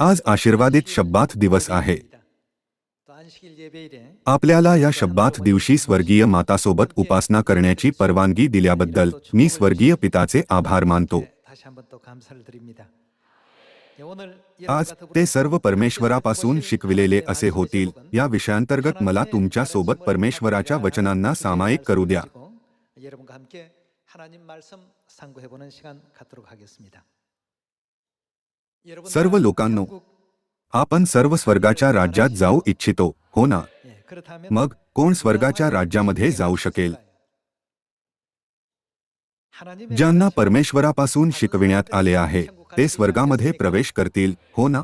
आज आशीर्वादित शब्दात दिवस आहे. आपल्याला या शब्दात दिवशी स्वर्गीय मातासोबत उपासना करण्याची परवानगी दिल्याबद्दल मी स्वर्गीय पिताचे आभार मानतो. आज ते सर्व परमेश्वरापासून शिकविलेले असे होतील. या विषयांतर्गत मला तुमच्यासोबत परमेश्वराच्या वचनांना सामायिक करू द्या. सर्व लोकांनो आपण सर्व स्वर्गाच्या राज्यात जाऊ इच्छितो हो ना? मग कोण स्वर्गाच्या राज्यामध्ये जाऊ शकेल? ज्यांना परमेश्वरापासून शिकविण्यात आले आहे ते स्वर्गामध्ये प्रवेश करतील हो ना?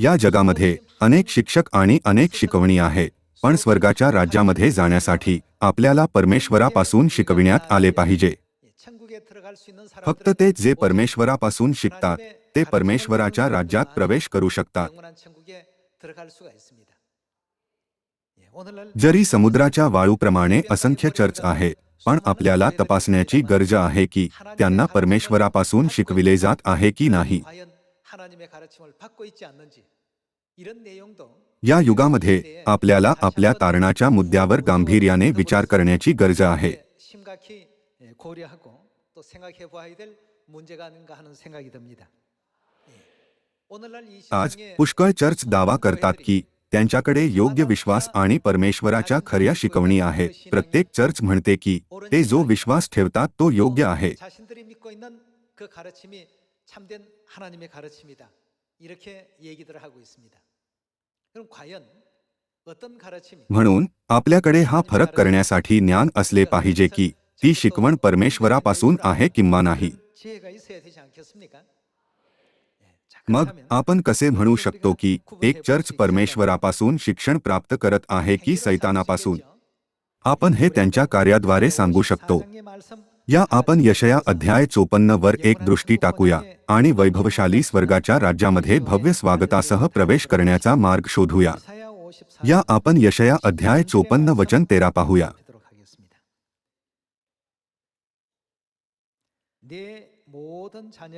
या जगामध्ये अनेक शिक्षक आणि अनेक शिकवणी आहे पण स्वर्गाच्या राज्यामध्ये जाण्यासाठी आपल्याला परमेश्वरापासून शिकविण्यात आले पाहिजे. फक्त ते जे परमेश्वरापासून शिकतात ते परमेश्वराच्या राज्यात प्रवेश करू शकतात. जरी समुद्राच्या वाळूप्रमाणे असंख्य चर्च आहे पण आपल्याला तपासण्याची गरज आहे की त्यांना परमेश्वरापासून शिकविले जात आहे की नाही? या युगामध्ये आपल्याला आपल्या तारणाच्या मुद्द्यावर गांभीर्याने विचार करण्याची गरज आहे. 또 생각해 보아야 될 문제가 아닌가 하는 생각이 듭니다. 예, 오늘날 이 आज 세상에 पुष्कळ चर्च दावा करतात की त्यांच्याकडे योग्य विश्वास आणि परमेश्वराच्या खऱ्या शिकवणी आहे प्रत्येक चर्च म्हणते की ते जो विश्वास ठेवतात तो योग्य आहे 자신들이 믿고 있는 그 가르침이 참된 하나님의 가르침이다. 이렇게 얘기들을 하고 있습니다. 그럼 과연 어떤 가르침이 म्हणून आपल्याकडे हा फरक करण्यासाठी ज्ञान असले पाहिजे की ती शिकवण परमेश्वरापासून आहे किंवा नाही? मग आपण कसे म्हणू शकतो की एक चर्च परमेश्वरापासून शिक्षण प्राप्त करत आहे की सैतानापासून? आपण हे त्यांच्या कार्याद्वारे सांगू शकतो. या आपण यशया अध्याय चोपन्न वर एक दृष्टी टाकूया आणि वैभवशाली स्वर्गाच्या राज्यामध्ये भव्य स्वागतासह प्रवेश करण्याचा मार्ग शोधूया. या आपण यशया अध्याय चोपन्न वचन तेरा पाहूया.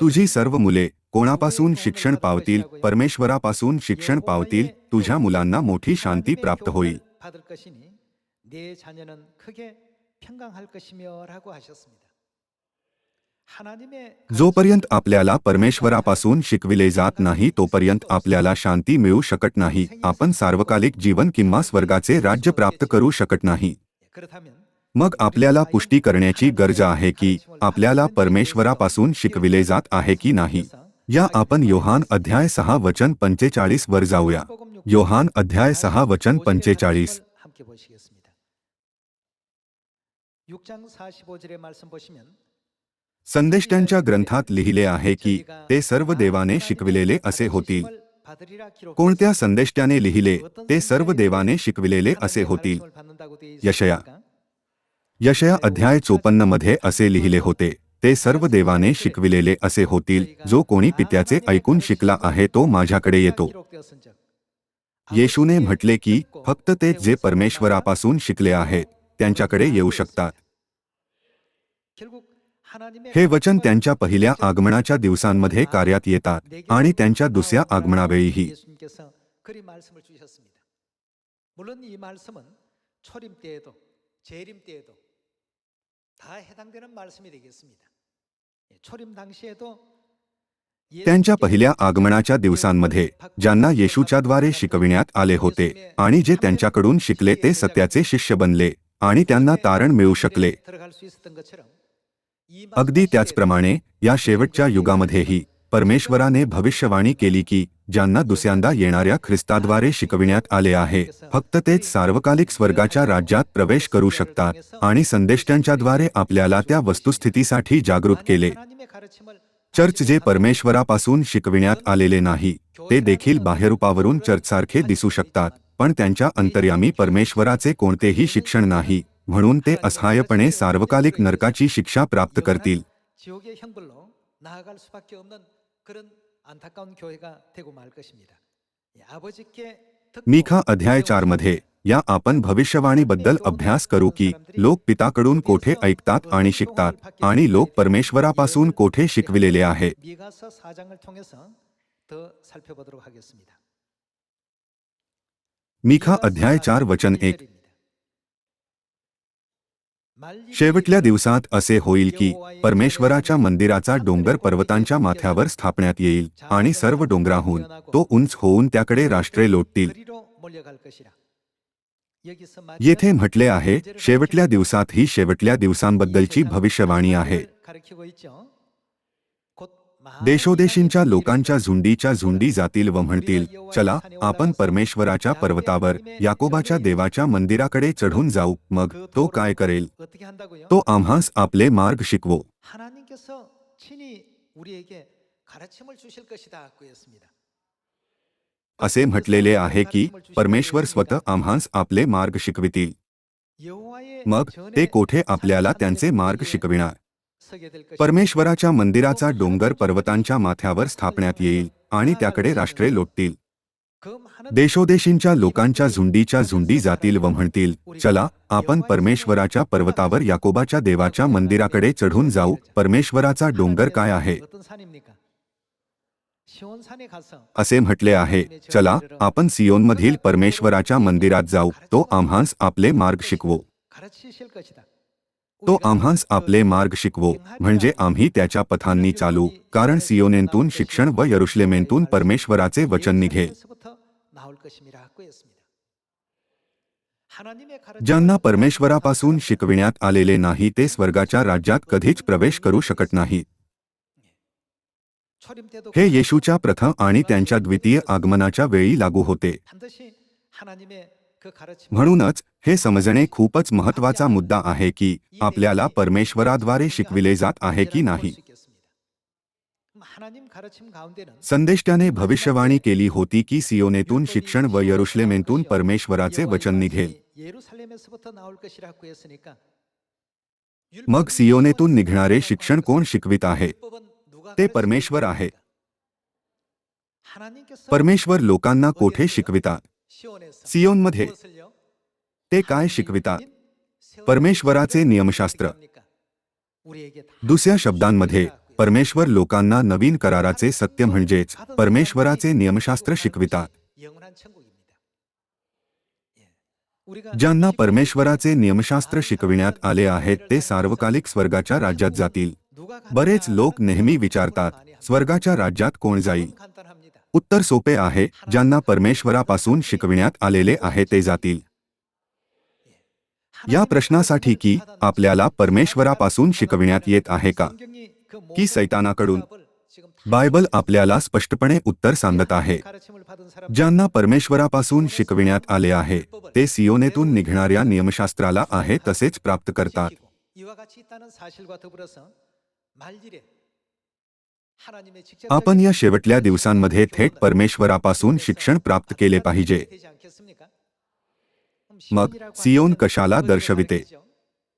तुझी सर्व मुले कोणापासून शिक्षण पावतील परमेश्वरापासून शिक्षण पावतील तुझ्या मुलांना मोठी शांती प्राप्त होईल. जोपर्यंत आपल्याला परमेश्वरापासून शिकविले जात नाही तोपर्यंत आपल्याला शांती मिळू शकत नाही. आपण सार्वकालिक जीवन किंवा स्वर्गाचे राज्य प्राप्त करू शकत नाही. मग आपल्याला पुष्टी करण्याची गरज आहे की आपल्याला परमेश्वरापासून शिकविले जात आहे की नाही. या आपण योहान अध्याय सहा वचन पंचेचाळीस वर जाऊया. योहान अध्याय सहा वचन पंचेचाळीस. संदेष्ट्यांच्या ग्रंथात लिहिले आहे की ते सर्व देवाने शिकविलेले असे होतील. कोणत्या संदेष्ट्याने लिहिले ते सर्व देवाने शिकविलेले असे होतील. यशया यशया अध्याय चोपन्न मध्ये असे लिहिले होते ते सर्व देवाने शिकविलेले असे होतील जो कोणी पित्याचे ऐकून शिकला आहे तो माझ्याकडे येतो येशूने म्हटले की फक्त ते जे परमेश्वरापासून शिकले आहेत त्यांच्याकडे येऊ शकतात हे वचन त्यांच्या पहिल्या आगमनाच्या दिवसांमध्ये कार्यात येतात आणि त्यांच्या दुसऱ्या आगमनावेळीही 예수님께서 그리 말씀을 주셨습니다. 물론 이 말씀은 초림 때에도 재림 때에도 다 해당되는 말씀이 되겠습니다. 예, 초림 당시에도 त्यांच्या पहिल्या आगमनाच्या दिवसांमध्ये ज्यांना येशूच्याद्वारे शिकविण्यात आले होते आणि जे त्यांच्याकडून शिकले ते सत्याचे शिष्य बनले आणि त्यांना तारण मिळू शकले 들어갈 수 있었던 것처럼 이 अगदी 말씀 त्याचप्रमाणे या शेवटच्या युगामध्येही परमेश्वराने भविष्यवाणी केली की ज्यांना दुसऱ्यांदा येणाऱ्या ख्रिस्ताद्वारे शिकविण्यात आले आहे फक्त तेच सार्वकालिक स्वर्गाच्या राज्यात प्रवेश करू शकतात आणि संदेष्ट्यांच्याद्वारे आपल्याला त्या वस्तुस्थितीसाठी जागृत केले. चर्च जे परमेश्वरापासून शिकविण्यात आलेले नाही ते देखील बाहेरूपावरून चर्चसारखे दिसू शकतात पण त्यांच्या अंतर्यामी परमेश्वराचे कोणतेही शिक्षण नाही म्हणून ते असहाय्यपणे सार्वकालिक नरकाची शिक्षा प्राप्त करतील. 지옥의 형벌로 나아갈 수밖에 없는 그런 안타까운 교회가 되고 말 것입니다. 예, 아버지께 듣고 मिखा अध्याय चार मध्ये या आपण भविष्यवाणीबद्दल अभ्यास करू की लोक पिताकडून कोठे ऐकतात आणि शिकतात आणि लोक परमेश्वरापासून कोठे शिकविलेले आहे 미가서 4장을 통해서 더 살펴보도록 하겠습니다. मिखा अध्याय चार वचन एक शेवटल्या दिवसात असे होईल की परमेश्वराच्या मंदिराचा डोंगर पर्वतांच्या माथ्यावर स्थापण्यात येईल आणि सर्व डोंगराहून तो उंच होऊन त्याकडे राष्ट्रे लोटतील. येथे म्हटले आहे शेवटल्या दिवसात ही शेवटल्या दिवसांबद्दलची भविष्यवाणी आहे. देशोदेशींच्या लोकांच्या झुंडीच्या झुंडी जातील व म्हणतील चला आपण परमेश्वराच्या पर्वतावर याकोबाच्या देवाच्या मंदिराकडे चढून जाऊ मग तो काय करेल? तो आम्हास आपले मार्ग शिकवो. असे म्हटलेले आहे की परमेश्वर स्वतः आम्हास आपले मार्ग शिकवितील. मग ते कोठे आपल्याला त्यांचे मार्ग शिकविणार? परमेश्वराच्या मंदिराचा डोंगर पर्वतांच्या माथ्यावर स्थापण्यात येईल आणि त्याकडे राष्ट्रे लोटतील. देशोदेशींच्या लोकांच्या झुंडीच्या झुंडी जातील व म्हणतील चला आपण परमेश्वराच्या पर्वतावर याकोबाच्या देवाच्या मंदिराकडे चढून जाऊ. परमेश्वराचा डोंगर काय आहे? असे म्हटले आहे चला आपण सियोनमधील परमेश्वराच्या मंदिरात जाऊ. तो आम्हास आपले मार्ग शिकवू. तो आम्हास आपले मार्ग शिकवो. म्हणजे आम्ही त्याच्या पथांनी चालू. कारण सियोनेंतून शिक्षण व यरुश्लेमेंतून परमेश्वराचे वचन निघे. ज्यांना परमेश्वरापासून शिकविण्यात आलेले नाही ते स्वर्गाच्या राज्यात कधीच प्रवेश करू शकत नाही हे येशूच्या प्रथम आणि त्यांच्या द्वितीय आगमनाच्या वेळी लागू होते. म्हणूनच हे समजणे खूपच महत्त्वाचा मुद्दा आहे की आपल्याला परमेश्वराद्वारे शिकविले जात आहे की नाही संदेष्ट्याने भविष्यवाणी केली होती की सियोनेतून शिक्षण व यरुश्लेमेंतून परमेश्वराचे वचन निघेल मग सियोनेतून निघणारे शिक्षण कोण शिकवित आहे ते परमेश्वर आहे परमेश्वर लोकांना कोठे शिकवितात सियोनमध्ये ते काय शिकवितात? परमेश्वराचे नियमशास्त्र. दुसऱ्या शब्दांमध्ये परमेश्वर लोकांना नवीन कराराचे सत्य म्हणजेच परमेश्वराचे नियमशास्त्र शिकवितात. ज्यांना परमेश्वराचे नियमशास्त्र शिकविण्यात आले आहेत ते सार्वकालिक स्वर्गाच्या राज्यात जातील. बरेच लोक नेहमी विचारतात स्वर्गाच्या राज्यात कोण जाईल? उत्तर सोपे आहे ज्यांना परमेश्वरापासून शिकविण्यात आलेले आहे ते जातील. या प्रश्नासाठी की आपल्याला परमेश्वरापासून शिकविण्यात येत आहे का? की सैतानाकडून? बायबल आपल्याला स्पष्टपणे उत्तर सांगत आहे. ज्यांना परमेश्वरापासून शिकविण्यात आले आहे ते सियोनेतून निघणाऱ्या नियमशास्त्राला आहे तसेच प्राप्त करतात. आपण या शेवटल्या दिवसांमध्ये थेट परमेश्वरापासून शिक्षण प्राप्त केले पाहिजे. मग सियोन कशाला दर्शविते?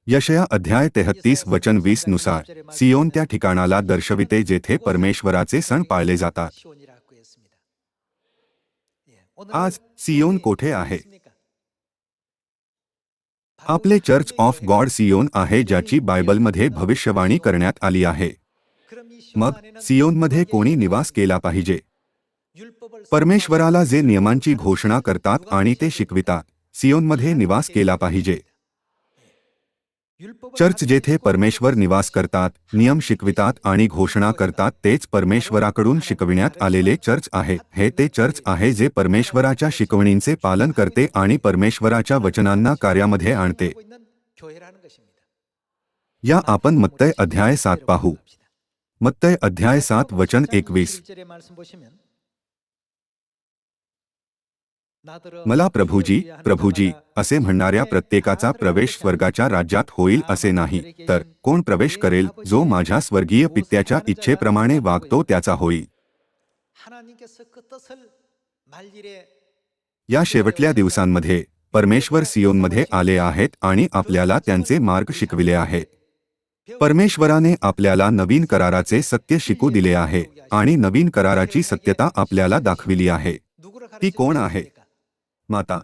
यशया अध्याय तेहत्तीस वचन वीसनुसार सियोन त्या ठिकाणाला दर्शविते जेथे परमेश्वराचे सण पाळले जातात. आज सियोन कोठे आहे? आपले चर्च ऑफ गॉड सियोन आहे ज्याची बायबलमध्ये भविष्यवाणी करण्यात आली आहे. मग सियोनमध्ये कोणी निवास केला पाहिजे? परमेश्वराला जे नियमांची घोषणा करतात आणि ते शिकवितात सियोनमध्ये निवास केला पाहिजे. चर्च जेथे परमेश्वर निवास करतात नियम शिकवितात आणि घोषणा करतात तेच परमेश्वराकडून शिकविण्यात आलेले चर्च आहे. हे ते चर्च आहे जे परमेश्वराच्या शिकवणींचे पालन करते आणि परमेश्वराच्या वचनांना कार्यामध्ये आणते. या आपण मत्तय अध्याय सात पाहू. मत्तय अध्याय सात वचन एकवीस. मला प्रभूजी प्रभूजी असे म्हणणाऱ्या प्रत्येकाचा प्रवेश स्वर्गाच्या राज्यात होईल असे नाही. तर कोण प्रवेश करेल जो माझ्या स्वर्गीय पित्याच्या इच्छेप्रमाणे वागतो त्याचा होईल. या शेवटल्या दिवसांमध्ये परमेश्वर सियोनमध्ये आले आहेत आणि आपल्याला त्यांचे मार्ग शिकविले आहेत. परमेश्वराने आपल्याला नवीन कराराचे सत्य शिकू दिले आहे आणि नवीन कराराची सत्यता आपल्याला दाखविली आहे. ती कोण आहे? माता.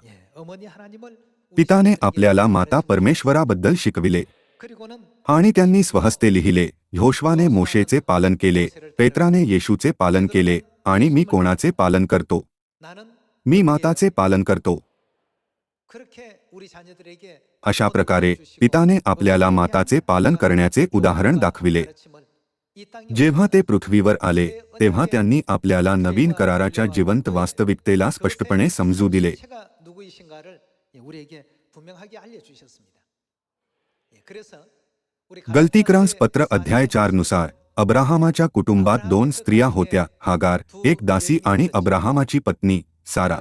पिताने आपल्याला माता परमेश्वराबद्दल शिकविले. आणि त्यांनी स्वहस्ते लिहिले योशवाने मोशेचे पालन केले पेत्राने येशूचे पालन केले आणि मी कोणाचे पालन करतो? मी माताचे पालन करतो. अशा प्रकारे पिताने आपल्याला माताचे पालन करण्याचे उदाहरण दाखविले. जेव्हा ते पृथ्वीवर आले तेव्हा त्यांनी आपल्याला नवीन कराराच्या जिवंत वास्तविकतेला स्पष्टपणे समजू दिले. गलतीक्रांस पत्र अध्याय चारनुसार अब्राहमाच्या कुटुंबात दोन स्त्रिया होत्या हागार एक दासी आणि अब्राहमाची पत्नी सारा.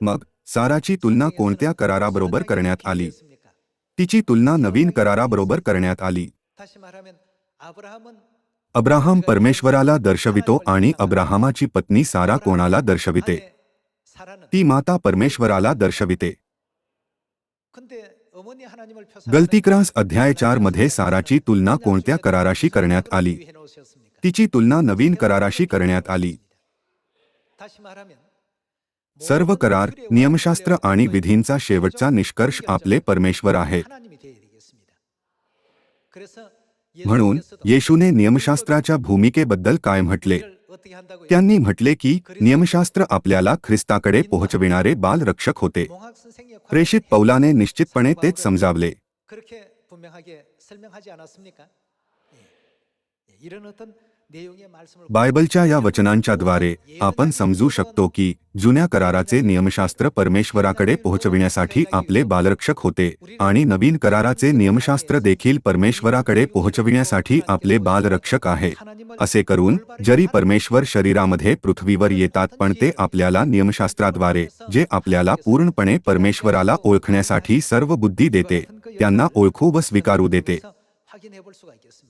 मग साराची तुलना कोणत्या कराराबरोबर करण्यात आली तिची तुलना नवीन कराराबरोबर करण्यात आली अब्राहम परमेश्वराला दर्शवितो आणि अब्राहमाची पत्नी सारा कोणाला दर्शविते. ती माता परमेश्वराला दर्शविते. गलतीक्रास अध्याय चारमध्ये साराची तुलना कोणत्या कराराशी करण्यात आली. तिची तुलना नवीन कराराशी करण्यात आली. सर्व करार नियमशास्त्र आणि विधींचा शेवटचा निष्कर्ष आपले परमेश्वर आहे. म्हणून येशूने नियमशास्त्राच्या भूमिकेबद्दल काय म्हटले? त्यांनी म्हटले की नियमशास्त्र आपल्याला ख्रिस्ताकडे पोहोचविणारे बालरक्षक होते. प्रेषित पौलाने निश्चितपणे तेच समजावले. बायबलच्या या वचनांच्याद्वारे आपण समजू शकतो की जुन्या कराराचे नियमशास्त्र परमेश्वराकडे पोहोचविण्यासाठी आपले बालरक्षक होते आणि नवीन कराराचे नियमशास्त्र देखील परमेश्वराकडे पोहोचविण्यासाठी आपले बालरक्षक आहे. असे करून जरी परमेश्वर शरीरामध्ये पृथ्वीवर येतात पण ते आपल्याला नियमशास्त्राद्वारे जे आपल्याला पूर्णपणे परमेश्वराला ओळखण्यासाठी सर्व बुद्धी देते त्यांना ओळखू व स्वीकारू देते.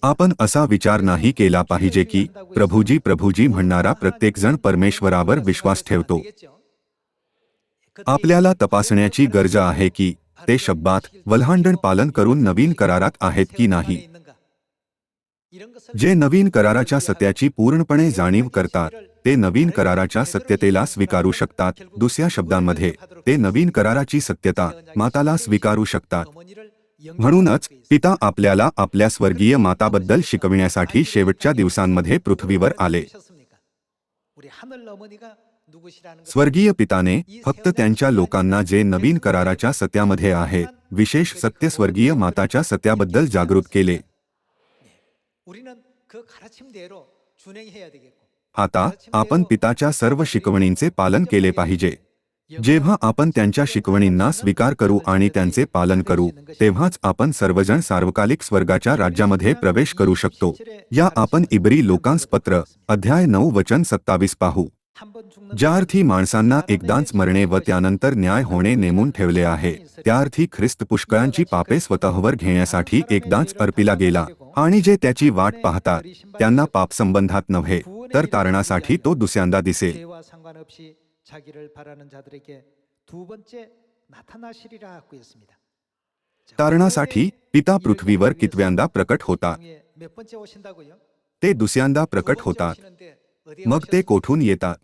आपण असा विचार नाही केला पाहिजे की प्रभूजी प्रभूजी म्हणणारा प्रत्येकजण परमेश्वरावर विश्वास ठेवतो. आपल्याला तपासण्याची गरज आहे की ते शब्दात वल्हांडण पालन करून नवीन करारात आहेत की नाही. जे नवीन कराराच्या सत्याची पूर्णपणे जाणीव करतात ते नवीन कराराच्या सत्यतेला स्वीकारू शकतात. दुसऱ्या शब्दांमध्ये ते नवीन कराराची सत्यता माताला स्वीकारू शकतात. म्हणूनच पिता आपल्याला आपल्या स्वर्गीय माताबद्दल शिकविण्यासाठी शेवटच्या दिवसांमध्ये पृथ्वीवर आले. स्वर्गीय पिताने फक्त त्यांच्या लोकांना जे नवीन कराराच्या सत्यामध्ये आहे विशेष सत्य स्वर्गीय माताच्या सत्याबद्दल जागृत केले. आता आपण पिताच्या सर्व शिकवणींचे पालन केले पाहिजे. जेव्हा आपण त्यांच्या शिकवणींना स्वीकार करू आणि त्यांचे पालन करू तेव्हाच आपण सर्वजण सार्वकालिक स्वर्गाच्या राज्यामध्ये प्रवेश करू शकतो. या आपण इब्री लोकांस पत्र अध्याय नऊ वचन सत्तावीस पाहू. ज्यार्थी माणसांना एकदाच मरणे व त्यानंतर न्याय होणे नेमून ठेवले आहे त्याअर्थी ख्रिस्त पुष्कळांची पापे स्वतःवर घेण्यासाठी एकदाच अर्पिला गेला आणि जे त्याची वाट पाहतात त्यांना पापसंबंधात नव्हे तर तारणासाठी तो दुसऱ्यांदा दिसेल. 자기를 바라는 자들에게 두 번째 나타나시리라 하고 있습니다. तारणासाठी पिता पृथ्वीवर कितव्यांदा प्रकट होतात ते दुसऱ्यांदा प्रकट होतात मग ते कोठून येतात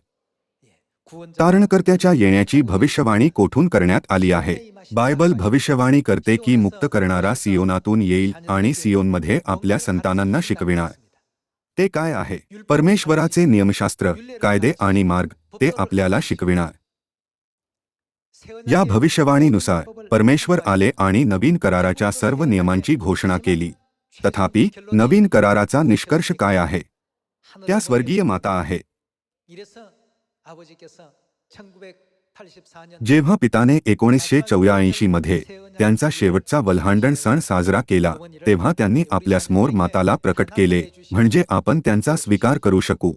तारणकर्त्याच्या येण्याची भविष्यवाणी कोठून करण्यात आली आहे बायबल भविष्यवाणी करते की मुक्त करणारा सियोनातून येईल आणि सियोनमध्ये आपल्या संतानांना शिकविणार ते काय आहे परमेश्वराचे नियमशास्त्र कायदे आणि मार्ग ते आपल्याला शिकविणार. या भविष्यवाणीनुसार परमेश्वर आले आणि नवीन कराराच्या सर्व नियमांची घोषणा केली. तथापि नवीन कराराचा निष्कर्ष काय आहे? त्या स्वर्गीय माता आहे. जेव्हा पिताने एकोणीसशे चौऱ्याऐंशी मध्ये त्यांचा शेवटचा वल्हांडण सण साजरा केला तेव्हा त्यांनी आपल्यासमोर माताला प्रकट केले म्हणजे आपण त्यांचा स्वीकार करू शकू.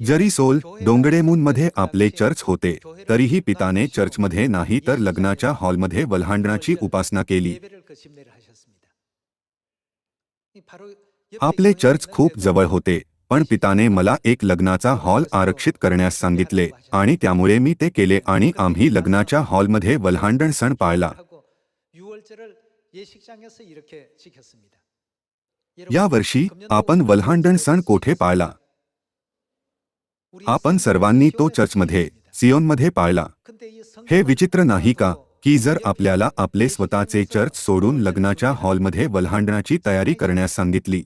जरी सोल डोंगडेमूनमध्ये आपले चर्च होते तरीही पिताने चर्चमध्ये नाही तर लग्नाच्या हॉलमध्ये वल्हांडणाची उपासना केली. आपले चर्च खूप जवळ होते पण पिताने मला एक लग्नाचा हॉल आरक्षित करण्यास सांगितले आणि त्यामुळे मी ते केले आणि आम्ही लग्नाच्या हॉलमध्ये वल्हांडण सण पाळला. या वर्षी आपण वल्हांडण सण कोठे पाळला? आपण सर्वांनी तो चर्चमध्ये सियोनमध्ये पाळला. हे विचित्र नाही का की जर आपल्याला आपले स्वतःचे चर्च सोडून लग्नाच्या हॉलमध्ये वल्हांडणाची तयारी करण्यास सांगितली.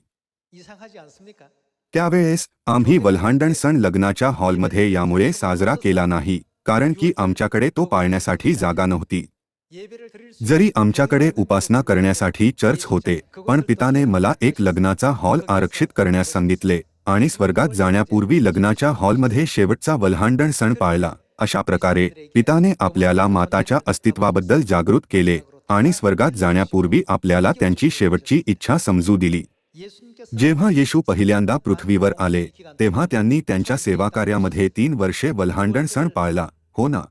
त्यावेळेस आम्ही वल्हांडण सण लग्नाच्या हॉलमध्ये यामुळे साजरा केला नाही कारण की आमच्याकडे तो पाळण्यासाठी जागा नव्हती. जरी आमच्याकडे उपासना करण्यासाठी चर्च होते पण पिताने मला एक लग्नाचा हॉल आरक्षित करण्यास सांगितले. आणि स्वर्गात जाण्यापूर्वी लग्नाच्या हॉलमध्ये शेवटचा वल्हांडण सण पाळला. अशा प्रकारे पिताने आपल्याला माताच्या अस्तित्वाबद्दल जागृत केले आणि स्वर्गात जाण्यापूर्वी आपल्याला त्यांची शेवटची इच्छा समजू दिली. जेव्हा येशू पहिल्यांदा पृथ्वीवर आले तेव्हा त्यांनी त्यांच्या सेवाकार्यामध्ये तीन वर्षे वल्हांडण सण पाळला. हो ना?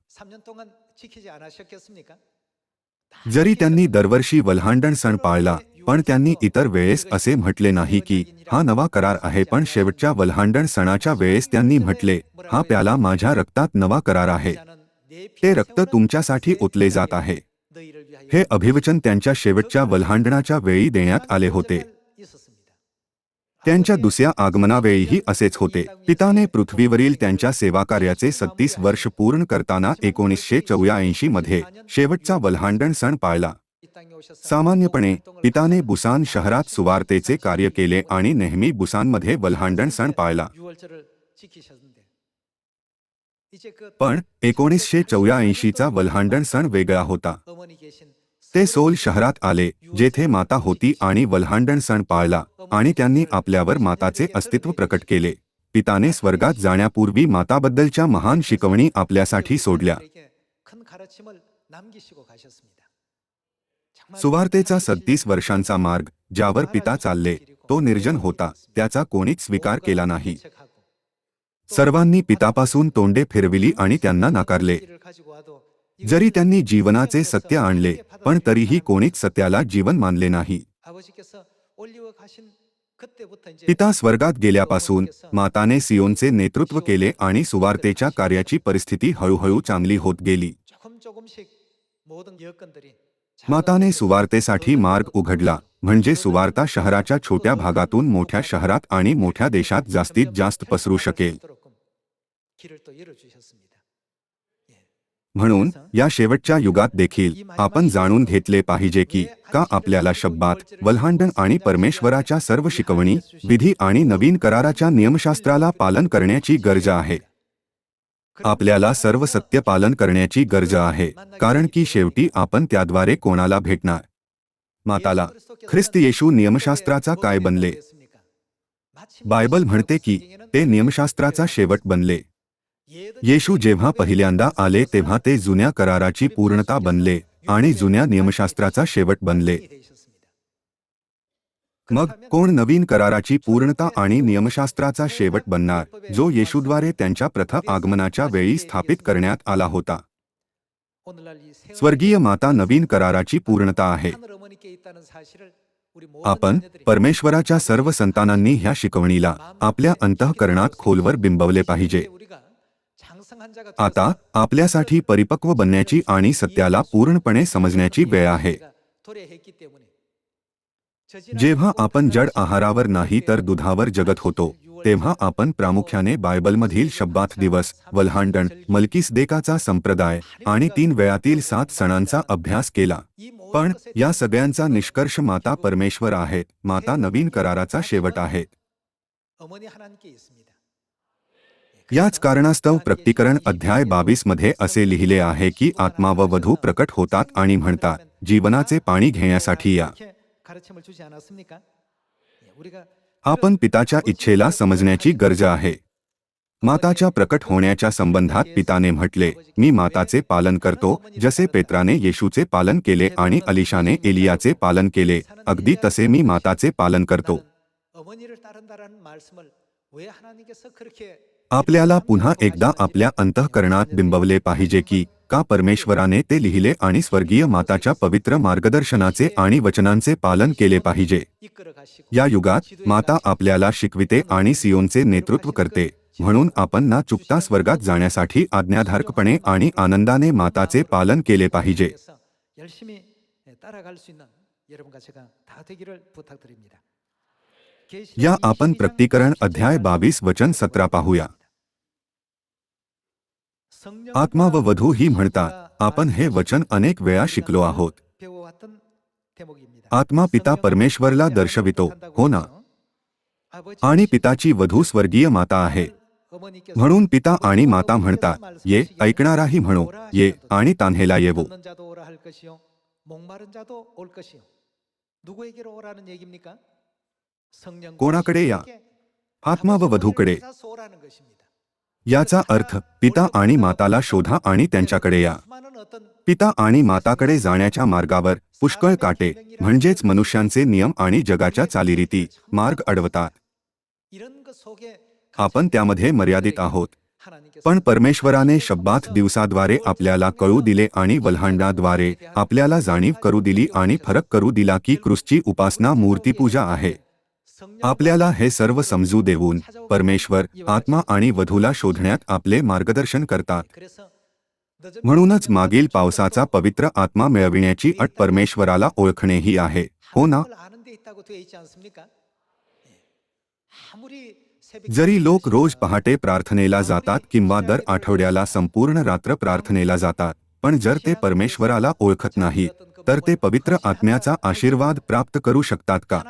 जरी त्यांनी दरवर्षी वल्हांडण सण पाळला पण त्यांनी इतर वेळेस असे म्हटले नाही की हा नवा करार आहे पण शेवटच्या वल्हांडण सणाच्या वेळेस त्यांनी म्हटले हा प्याला माझ्या रक्तात नवा करार आहे. ते रक्त तुमच्यासाठी ओतले जात आहे. हे अभिवचन त्यांच्या शेवटच्या वल्हांडणाच्या वेळी देण्यात आले होते. त्यांच्या दुसऱ्या आगमनावेळीही असेच होते. पिताने पृथ्वीवरील त्यांच्या सेवाकार्याचे सत्तीस वर्ष पूर्ण करताना एकोणीसशे चौऱ्याऐंशी मध्ये शेवटचा वल्हांडण सण पाळला. सामान्यपणे पिताने बुसान शहरात सुवार्तेचे कार्य केले आणि नेहमी बुसानमध्ये वल्हांडण सण पाळला. पण एकोणीसशे चौऱ्याऐंशीचा वल्हांडण सण वेगळा होता. ते सोल शहरात आले जेथे माता होती आणि वल्हांडण सण पाळला आणि त्यांनी आपल्यावर माताचे अस्तित्व प्रकट केले. पिताने स्वर्गात जाण्यापूर्वी माताबद्दलच्या महान शिकवणी आपल्यासाठी सोडल्या. सुवार्तेचा सत्तीस वर्षांचा मार्ग ज्यावर पिता चालले तो निर्जन होता त्याचा कोणीच स्वीकार केला नाही. सर्वांनी पितापासून तोंडे फिरविली आणि त्यांना नाकारले. जरी त्यांनी जीवनाचे सत्य आणले पण तरीही कोणीच सत्याला जीवन मानले नाही. पिता स्वर्गात गेल्यापासून माताने सियोनचे नेतृत्व केले आणि सुवार्तेच्या कार्याची परिस्थिती हळूहळू चांगली होत गेली. माताने सुवार्तेसाठी मार्ग उघडला म्हणजे सुवार्ता शहराच्या छोट्या भागातून मोठ्या शहरात आणि मोठ्या देशात जास्तीत जास्त पसरू शकेल. म्हणून या शेवटच्या युगात देखील आपण जाणून घेतले पाहिजे की का आपल्याला शब्दात वल्हांडण आणि परमेश्वराच्या सर्व शिकवणी विधी आणि नवीन कराराच्या नियमशास्त्राला पालन करण्याची गरज आहे. आपल्याला सर्व सत्य पालन करण्याची गरज आहे. कारण की शेवटी आपण त्याद्वारे कोणाला भेटणार? माताला ख्रिस्त येशू नियमशास्त्राचा काय बनले? बायबल म्हणते की ते नियमशास्त्राचा शेवट बनले. येशू जेव्हा पहिल्यांदा आले तेव्हा ते जुन्या कराराची पूर्णता बनले आणि जुन्या नियमशास्त्राचा शेवट बनले. मग कोण नवीन कराराची पूर्णता आणि नियमशास्त्राचा शेवट बनणार जो येशूद्वारे त्यांच्या प्रथम आगमनाच्या वेळी स्थापित करण्यात आला होता. स्वर्गीय माता नवीन कराराची पूर्णता आहे. आपण परमेश्वराच्या सर्व संतानांनी ह्या शिकवणीला आपल्या अंतःकरणात खोलवर बिंबवले पाहिजे. आता आपल्यासाठी परिपक्व बनण्याची आणि सत्याला पूर्णपणे समजण्याची वेळ आहे. जेव्हा आपण जड आहारावर नाही तर दुधावर जगत होतो तेव्हा आपण प्रामुख्याने बायबलमधील शब्दात दिवस वल्हांडण मलकीसदेकाचा संप्रदाय आणि तीन वेळातील सात सणांचा अभ्यास केला. पण या सगळ्यांचा निष्कर्ष माता परमेश्वर आहेत माता नवीन कराराचा शेवट आहेत. याच कारणास्तव प्रकटीकरण अध्याय बावीसमध्ये असे लिहिले आहे की आत्मा व वधू प्रकट होतात आणि म्हणतात जीवनाचे पाणी घेण्यासाठी या. आपण पिताच्या इच्छेला समजण्याची गरज आहे. माताच्या प्रकट होण्याच्या संबंधात पिताने म्हटले मी माताचे पालन करतो जसे पेत्राने येशूचे पालन केले आणि अलिशाने एलियाचे पालन केले अगदी तसे मी माताचे पालन करतो. आपल्याला पुन्हा एकदा आपल्या अंतःकरणात बिंबवले पाहिजे की का परमेश्वराने ते लिहिले आणि स्वर्गीय माताच्या पवित्र मार्गदर्शनाचे आणि वचनांचे पालन केले पाहिजे. या युगात माता आपल्याला शिकविते आणि सियोनचे नेतृत्व करते म्हणून आपण ना चुकता स्वर्गात जाण्यासाठी आज्ञाधारकपणे आणि आनंदाने माताचे पालन केले पाहिजे. या आपण प्रकटीकरण अध्याय बावीस वचन सतरा पाहूया. आत्मा व वधु ही म्हणतात आपण हे वचन अनेक वेळा शिकलो आहोत. आत्मा पिता परमेश्वरला दर्शवितो. हो ना? आणि पिताची वधू स्वर्गीय माता आहे. म्हणून पिता आणि माता म्हणतात ये ऐकणाराही म्हणू ये आणि तान्हेला येवो. कोणाकडे या? आत्मा व वधूकडे. याचा अर्थ पिता आणि माताला शोधा आणि त्यांच्याकडे या. पिता आणि माताकडे जाण्याच्या मार्गावर पुष्कळ काटे म्हणजेच मनुष्यांचे नियम आणि जगाच्या चालीरीती मार्ग अडवतात. आपण त्यामध्ये मर्यादित आहोत. पण परमेश्वराने शब्दात दिवसाद्वारे आपल्याला कळू दिले आणि बलहांडाद्वारे आपल्याला जाणीव करू दिली आणि फरक करू दिला की क्रुसची उपासना मूर्तीपूजा आहे. आपल्याला हे सर्व समजू देऊन परमेश्वर आत्मा आणि वधूला शोधण्यात आपले मार्गदर्शन करतात. म्हणूनच मागील पावसाचा पवित्र आत्मा मिळविण्याची अट परमेश्वराला ओळखणेही आहे. हो ना? जरी लोक रोज पहाटे प्रार्थनेला जातात किंवा दर आठवड्याला संपूर्ण रात्र प्रार्थनेला जातात. पण जर ते परमेश्वराला ओळखत नाही तर ते पवित्र आत्म्याचा आशीर्वाद प्राप्त करू शकतात का?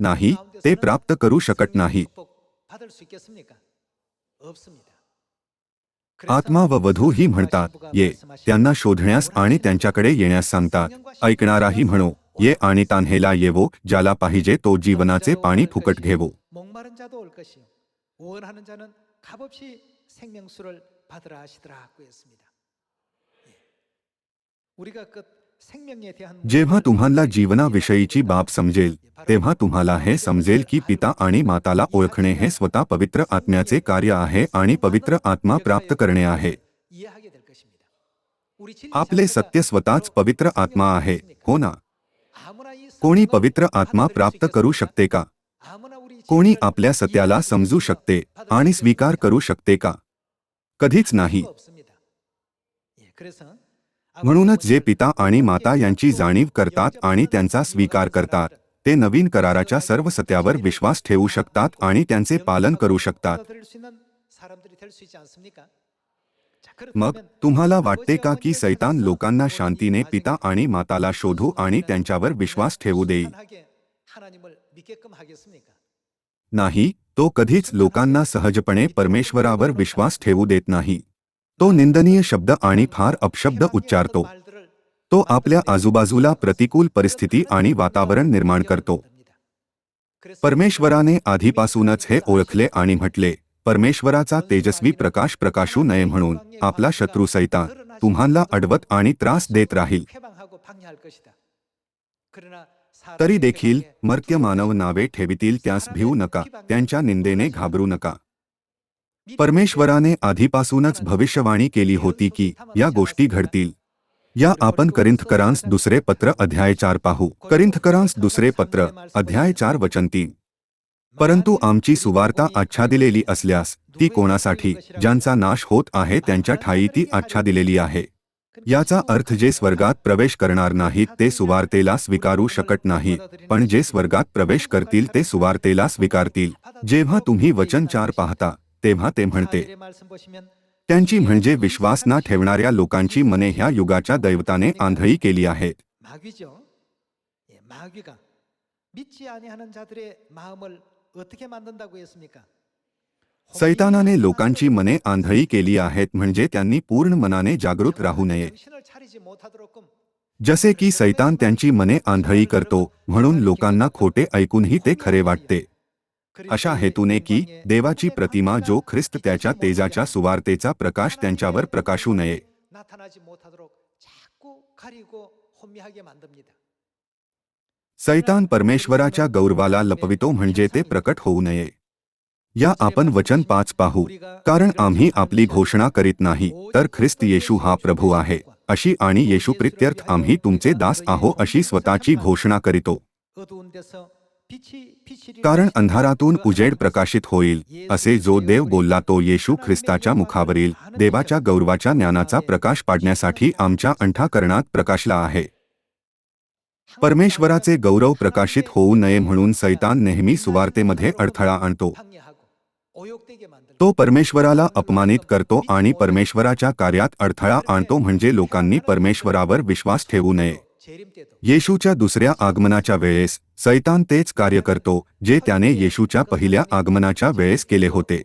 नाही ते प्राप्त करू शकत नाही. आत्मा व वधू ही म्हणतात. ये त्यांना शोधण्यास आणि त्यांच्याकडे येण्यास सांगतात. ऐकणाराही म्हणो ये आणि तान्हेला येवो ज्याला पाहिजे तो जीवनाचे पाणी फुकट घेवो. जेव्हा तुम्हाला जीवनाविषयीची बाब समजेल तेव्हा तुम्हाला हे समजेल की पिता आणि माताला ओळखणे हे स्वतः पवित्र आत्म्याचे कार्य आहे आणि पवित्र आत्मा प्राप्त करणे आहे. आपले सत्य स्वतःच पवित्र आत्मा आहे हो ना? कोणी पवित्र आत्मा प्राप्त करू शकते का? कोणी आपल्या सत्याला समजू शकते आणि स्वीकार करू शकते का? कधीच नाही. म्हणूनच जे पिता आणि माता यांची जाणीव करतात आणि त्यांचा स्वीकार करतात ते नवीन कराराच्या सर्व सत्यावर विश्वास ठेवू शकतात आणि त्यांचे पालन करू शकतात. मग तुम्हाला वाटते का की सैतान लोकांना शांतीने पिता आणि माताला शोधू आणि त्यांच्यावर विश्वास ठेवू देईल नाही तो कधीच लोकांना सहजपणे परमेश्वरावर विश्वास ठेवू देत नाही. तो निंदनीय शब्द आणि फार अपशब्द उच्चारतो. तो आपल्या आजूबाजूला प्रतिकूल परिस्थिती आणि वातावरण निर्माण करतो. परमेश्वराने आधीपासूनच हे ओळखले आणि म्हटले परमेश्वराचा तेजस्वी प्रकाश प्रकाशू नये म्हणून आपला शत्रू सैता तुम्हाला अडवत आणि त्रास देत राहील. तरी देखील मर्त्य मानव नावे ठेवितील त्यास भिवू नका त्यांच्या निंदेने घाबरू नका. परमेश्वराने आधीपासूनच भविष्यवाणी केली होती की या गोष्टी घडतील. या आपण करिंथकरांस दुसरे पत्र अध्याय चार पाहू. करिंथकरांस दुसरे पत्र अध्याय चार वचन तीन. परंतु आमची सुवार्ता आच्छादिलेली असल्यास ती कोणासाठी? ज्यांचा नाश होत आहे त्यांच्या ठायी ती आच्छादिलेली आहे. याचा अर्थ जे स्वर्गात प्रवेश करणार नाहीत ते सुवार्तेला स्वीकारू शकत नाही पण जे स्वर्गात प्रवेश करतील ते सुवार्तेला स्वीकारतील. जेव्हा तुम्ही वचन चार पाहता तेव्हा ते म्हणते त्यांची म्हणजे विश्वास ना ठेवणाऱ्या लोकांची मने ह्या युगाच्या दैवताने आंधळी केली आहे सैतानाने लोकांची मने आंधळी केली आहेत म्हणजे त्यांनी पूर्ण मनाने जागृत राहू नये. जसे की सैतान त्यांची मने आंधळी करतो म्हणून लोकांना खोटे ऐकूनही ते खरे वाटते. अशा हेतूने की देवाची प्रतिमा जो ख्रिस्त त्याच्या तेजाच्या सुवार्तेचा प्रकाश त्यांच्यावर प्रकाशू नये. सैतान परमेश्वराच्या गौरवाला लपवितो म्हणजे ते प्रकट होऊ नये. या आपण वचन पाच पाहू. कारण आम्ही आपली घोषणा करीत नाही तर ख्रिस्त येशू हा प्रभू आहे. अशी आणि येशू प्रित्यर्थ आम्ही तुमचे दास आहो अशी स्वतःची घोषणा करीतो. कारण अंधारातून उजेड प्रकाशित होईल असे जो देव बोलला तो येशू ख्रिस्ताच्या मुखावरील देवाच्या गौरवाच्या ज्ञानाचा प्रकाश पाडण्यासाठी आमच्या अंठाकरणात प्रकाशला आहे. परमेश्वराचे गौरव प्रकाशित होऊ नये म्हणून सैतान नेहमी सुवार्तेमध्ये अडथळा आणतो. तो परमेश्वराला अपमानित करतो आणि परमेश्वराच्या कार्यात अडथळा आणतो म्हणजे लोकांनी परमेश्वरावर विश्वास ठेवू नये. येशूच्या दुसऱ्या आगमनाच्या वेळेस सैतान तेच कार्य करतो जे त्याने येशूच्या पहिल्या आगमनाच्या वेळेस केले होते.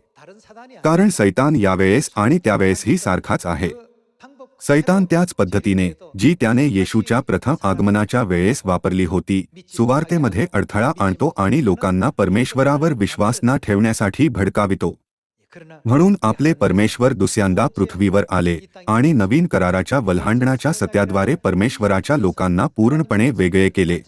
कारण सैतान यावेळेस आणि त्यावेळेसही सारखाच आहे. सैतान त्याच पद्धतीने जी त्याने येशूच्या प्रथम आगमनाच्या वेळेस वापरली होती सुवार्तेमध्ये अडथळा आणतो आणि लोकांना परमेश्वरावर विश्वास न ठेवण्यासाठी भडकावितो. म्हणून आपले परमेश्वर दुसऱ्यांदा पृथ्वीवर आले आणि नवीन कराराच्या वल्हांडणाच्या सत्याद्वारे परमेश्वराच्या लोकांना पूर्णपणे वेगळे केले.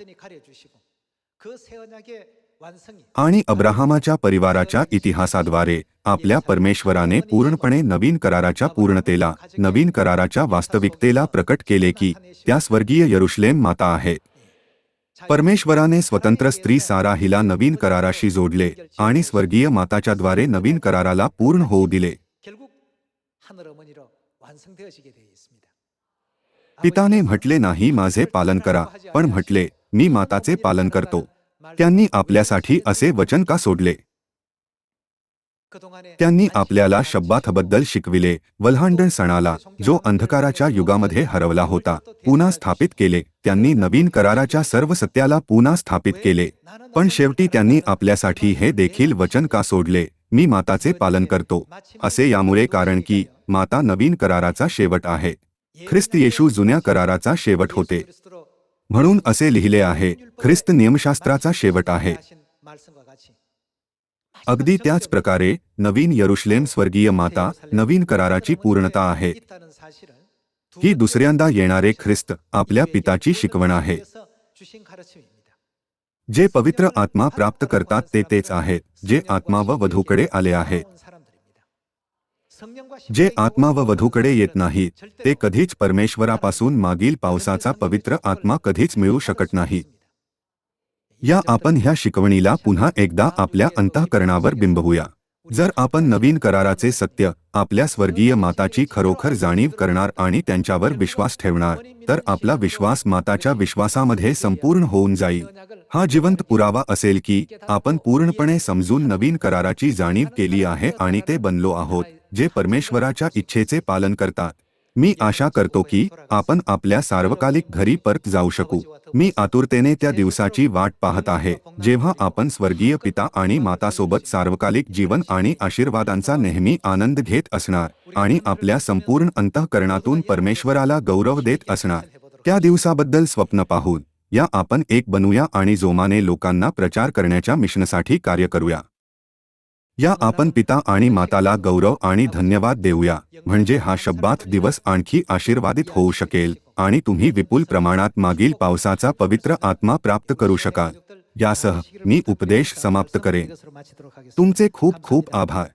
आणि अब्राहमाच्या परिवाराच्या इतिहासाद्वारे आपल्या परमेश्वराने पूर्णपणे नवीन कराराच्या पूर्णतेला नवीन कराराच्या वास्तविकतेला प्रकट केले की त्या स्वर्गीय यरुश्लेम माता आहे. परमेश्वराने स्वतंत्र स्त्री सारा हिला नवीन कराराशी जोडले आणि स्वर्गीय माताच्या द्वारे नवीन कराराला पूर्ण होऊ दिले. पिताने म्हटले नाही माझे पालन करा. पण म्हटले मी माताचे पालन करतो. त्यांनी आपल्यासाठी असे वचन का सोडले? त्यांनी आपल्याला शब्बाथबद्दल शिकविले. वल्हांडण सणाला जो अंधकाराच्या युगामध्ये हरवला होता पुन्हा स्थापित केले. त्यांनी नवीन कराराच्या सर्व सत्याला पुन्हा स्थापित केले. पण शेवटी त्यांनी आपल्यासाठी हे देखील वचन का सोडले? मी माताचे पालन करतो. असे यामुळे कारण की माता नवीन कराराचा शेवट आहे. ख्रिस्त येशू जुन्या कराराचा शेवट होते. म्हणून असे लिहिले आहे ख्रिस्त नियमशास्त्राचा शेवट आहे. अगदी त्याच प्रकारे नवीन यरुशलेम स्वर्गीय माता नवीन कराराची पूर्णता आहे. ही दुसऱ्यांदा येणारे ख्रिस्त आपल्या पिताची शिकवण आहे. जे पवित्र आत्मा प्राप्त करतात ते तेच आहेत जे आत्मा व वधूकडे आले आहेत. जे आत्मा व वधूकडे येत नाहीत ते कधीच परमेश्वरापासून मागील पावसाचा पवित्र आत्मा कधीच मिळू शकत नाहीत. या आपण ह्या शिकवणीला पुन्हा एकदा आपल्या अंतःकरणावर बिंबवूया. जर आपण नवीन कराराचे सत्य आपल्या स्वर्गीय माताची खरोखर जाणीव करणार आणि त्यांच्यावर विश्वास ठेवणार तर आपला विश्वास माताच्या विश्वासामध्ये संपूर्ण होऊन जाईल. हा जिवंत पुरावा असेल की आपण पूर्णपणे समजून नवीन कराराची जाणीव केली आहे आणि ते बनलो आहोत जे परमेश्वराच्या इच्छेचे पालन करतात. मी आशा करतो की आपण आपल्या सार्वकालिक घरी परत जाऊ शकू. मी आतुरतेने त्या दिवसाची वाट पाहत आहे. जेव्हा आपण स्वर्गीय पिता आणि मातासोबत सार्वकालिक जीवन आणि आशीर्वादांचा नेहमी आनंद घेत असणार आणि आपल्या संपूर्ण अंतःकरणातून परमेश्वराला गौरव देत असणार त्या दिवसाबद्दल स्वप्न पाहून या आपण एक बनूया आणि जोमाने लोकांना प्रचार करण्याच्या मिशनसाठी कार्य करूया. या आपण पिता आणि माताला गौरव आणि धन्यवाद देऊया. म्हणजे हा शब्दात दिवस आणखी आशीर्वादित होऊ शकेल आणि तुम्ही विपुल प्रमाणात मागील पावसाचा पवित्र आत्मा प्राप्त करू शकाल. यासह मी उपदेश समाप्त करेन. तुमचे खूप खूप आभार.